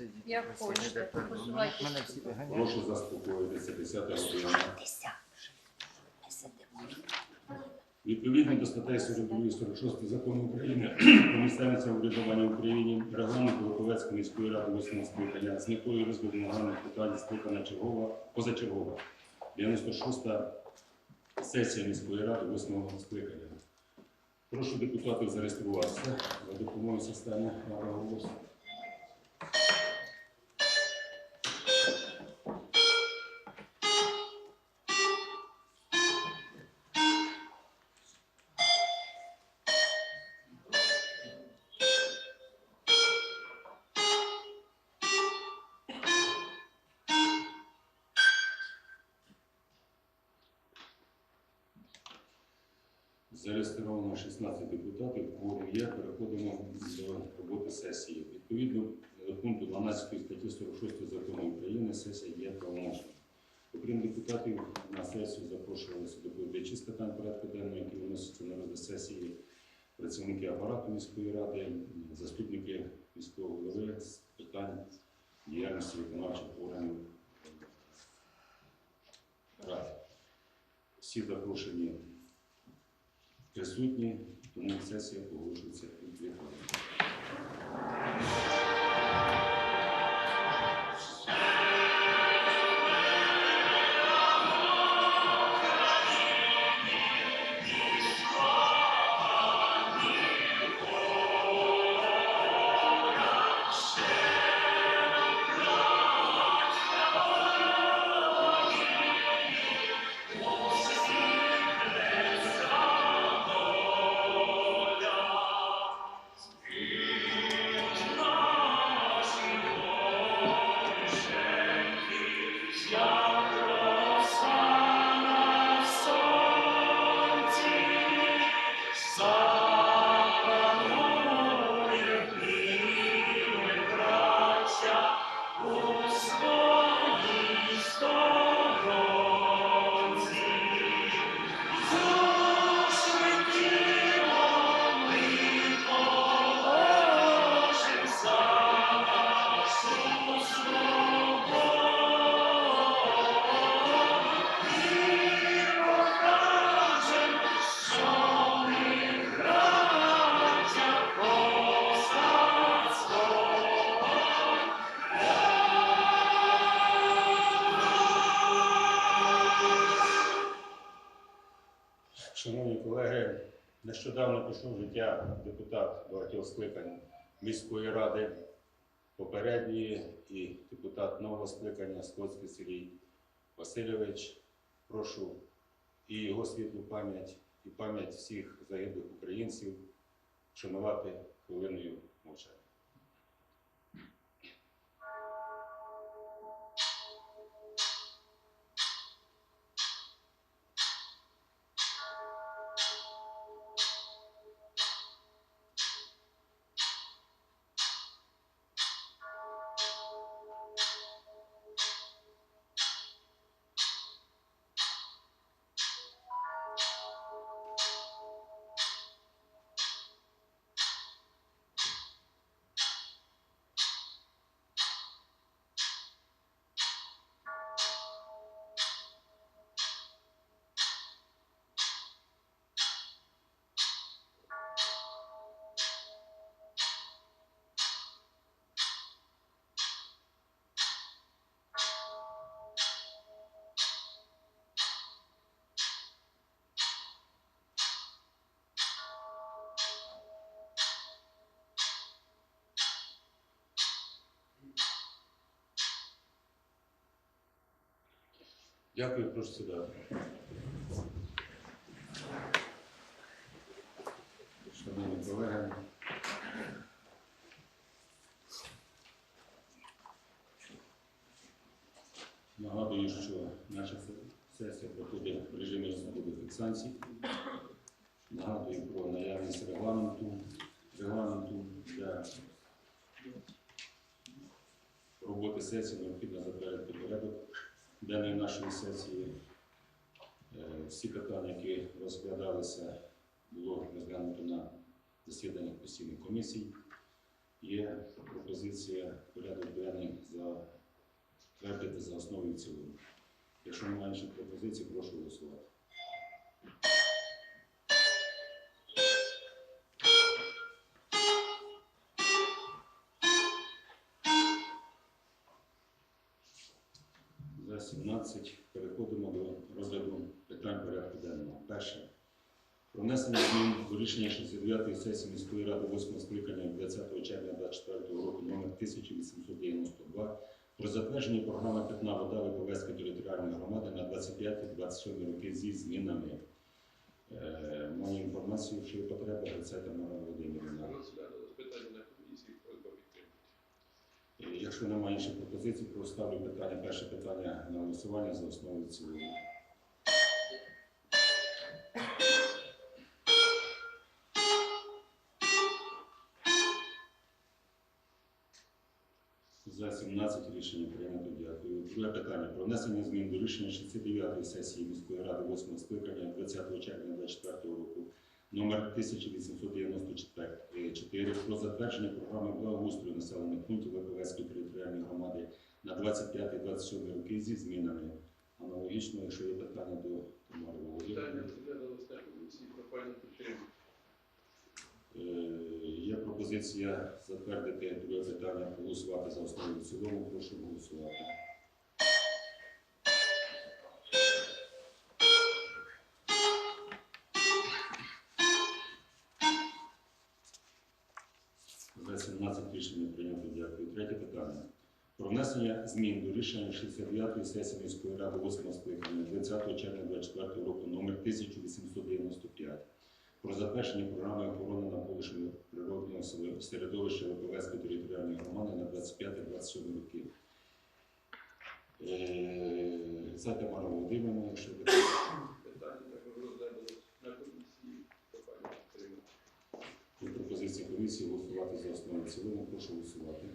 сидіти. Як постійно, хочете, посувайтесь. Мене всі виганяють. Прошу заспокоїтися 10 година. Тися. Ми сидимо. Відповідно до статей 42 46 закону України про місцеве самоврядування в Україні, регламент Луковецької міської ради 8 скликання з метою розгляду нагальних питань скликана чергова, позачергова 96-та сесія міської ради 8 скликання. Прошу депутатів зареєструватися за допомогою системи «Право Зареєстровано 16 депутатів, кворум є. Переходимо до роботи сесії. Відповідно до пункту 12 статті 46 закону України сесія є правомочною. Окрім депутатів, на сесію запрошувалися доповідачі з питань порядку денного, які виносяться на розгляд сесії, працівники апарату міської ради, заступники міського голови з питань діяльності виконавчих органів ради. Всі запрошені присутні, тому сесія погоджується відкритою. Нещодавно життя депутат багатьох скликань міської ради попередньої і депутат нового скликання Скотський Сергій Васильович. Прошу і його світлу пам'ять, і пам'ять всіх загиблих українців шанувати хвилиною мовчання. Дякую, прошу сідати. Шановні колеги. Нагадую, що наша сесія проходить в режимі відеофіксації. Нагадую про наявність регламенту, регламенту для роботи сесії необхідно затвердити денної нашої сесії. Е, Всі питання, які розглядалися, було розглянуто на засіданнях постійних комісій. Є пропозиція порядок денний затвердити за основу і в цілому. Якщо немає інших пропозицій, прошу голосувати. 17 переходимо до розгляду питань порядку денного. Перше. Про внесення змін до рішення 69-ї сесії міської ради 8 скликання 20 червня 2024 року номер 1892 про затвердження програми Питна вода Липовецької територіальної громади на 25-27 роки зі змінами. Е, маю інформацію, що є потреба Грицай Тамара Володимирівна. Розглядалось питання на комісії, просьба підтримати. Е, Якщо немає інших пропозицій, проставлю питання. Перше питання на голосування за основу цілому. За 17 рішення прийнято. Дякую. Друге питання про внесення змін до рішення 69-ї сесії міської ради 8 скликання 20 червня 2024 року номер 1894 про затвердження програми благоустрою населених пунктів Липовецької територіальної громади на 25-27 роки зі змінами. Аналогічно, якщо є питання до Тамари Питання Володимирівни. Е, Є пропозиція затвердити друге питання, проголосувати за основу в цілому. Прошу голосувати. Третє питання. Про внесення змін до рішення 69-ї сесії міської ради 8 скликання 20 червня 2024 року номер 1895 про затвердження програми охорони навколишнього природного середовища Липовецької територіальної громади на 25-27 роки. Е, Це Тамара Володимирівна, якщо ви комісії, пропозиція комісії голосувати за основу цілому. Прошу голосувати.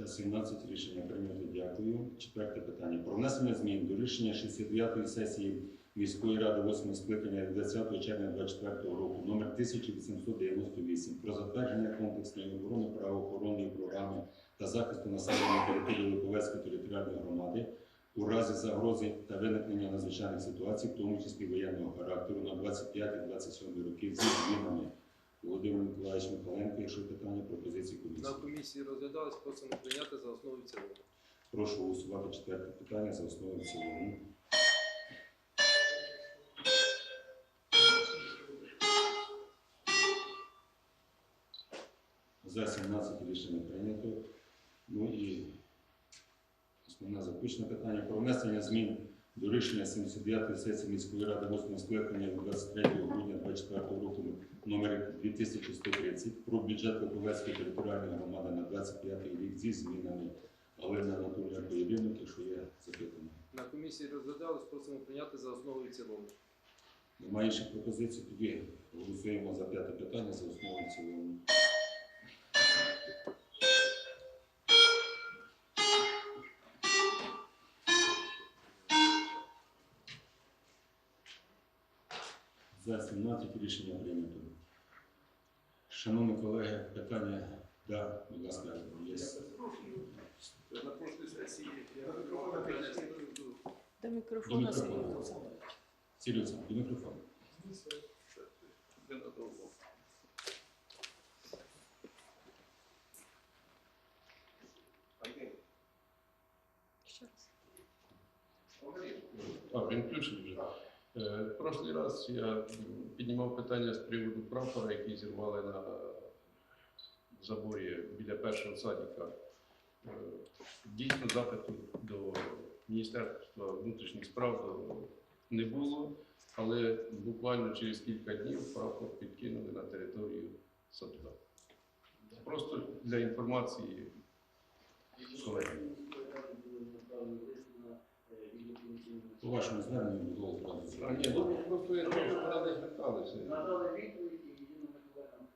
Це 17 рішення прийнято. Дякую. Четверте питання. Про внесення змін до рішення 69-ї сесії міської ради 8 скликання від 20 червня 2024 року номер 1898 про затвердження комплексної оборони правоохоронної програми та захисту населення території Липовецької територіальної громади у разі загрози та виникнення надзвичайних ситуацій, в тому числі воєнного характеру на 25-27 років зі змінами. Володимир Миколаївич Михаленко, якщо питання, пропозиції На комісії. комісії розглядалось, просимо прийняти за основу і в цілому. Прошу голосувати четверте питання за основу і в цілому. За 17 рішення прийнято. Ну і основне запущене питання про внесення змін до рішення 79-ї сесії міської ради 8 скликання 23 грудня 2024 року номер 2130 про бюджет Липовецької територіальної громади на 25 рік зі змінами. Галина Анатолія Поєдинок, якщо є запитання. На комісії розглядалось, просимо прийняти за основу і цілому. Немає інших пропозицій, тоді голосуємо за п'яте питання за основу і цілому. За 17 рішення прийнято. Шановні колеги, питання, да, будь ласка, є. На прошлій сесії я До мікрофона. Сергій Олександрович. До мікрофону. Ще раз. А, він включений вже. Е, Прошлий раз я піднімав питання з приводу прапора, який зірвали на заборі біля першого садика. Е, Дійсно, запиту до Міністерства внутрішніх справ не було, але буквально через кілька днів прапор підкинули на територію садка. Просто для інформації колегам. По вашому зверненню було одразу. А ні, ну просто я кажу, що зверталися. Надали відповідь і Ірина Миколаївна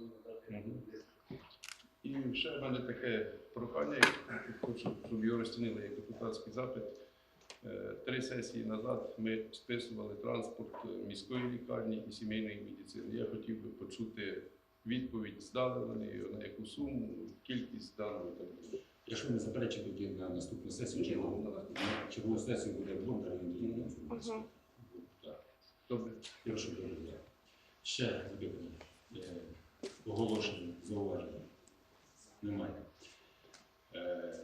надати І ще в мене таке прохання, хочу, щоб його розцінили як депутатський запит. Е, Три сесії назад ми списували транспорт е, міської лікарні і сімейної медицини. Я хотів би почути відповідь, здали вони на яку суму, кількість далі. Якщо не заперечить, тоді на наступну сесію чергову на чергову сесію буде Бондар, він тоді інформацію. Добре. Прошу доповідати. Ще запитання. Е, Оголошення, зауваження. Немає. Е,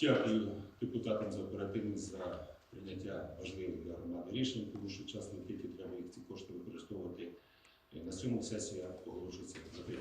Дякую депутатам за оперативність, за прийняття важливих для громади рішень, тому що час летить і треба їх ці кошти використовувати. Е, На цьому сесія оголошується закритою.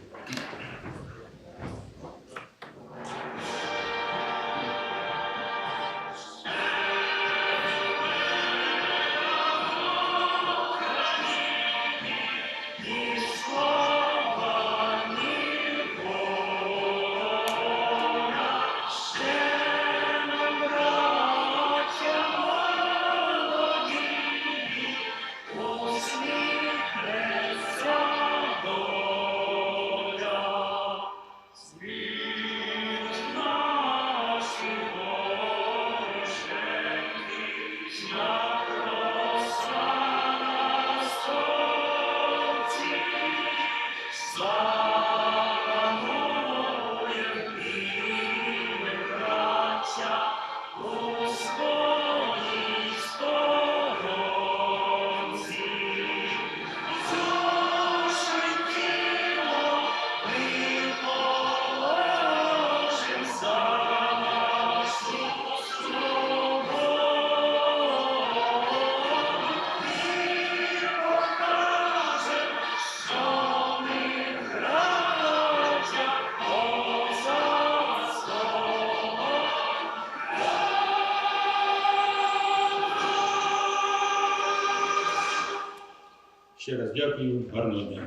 Ще раз дякую, гарного дня.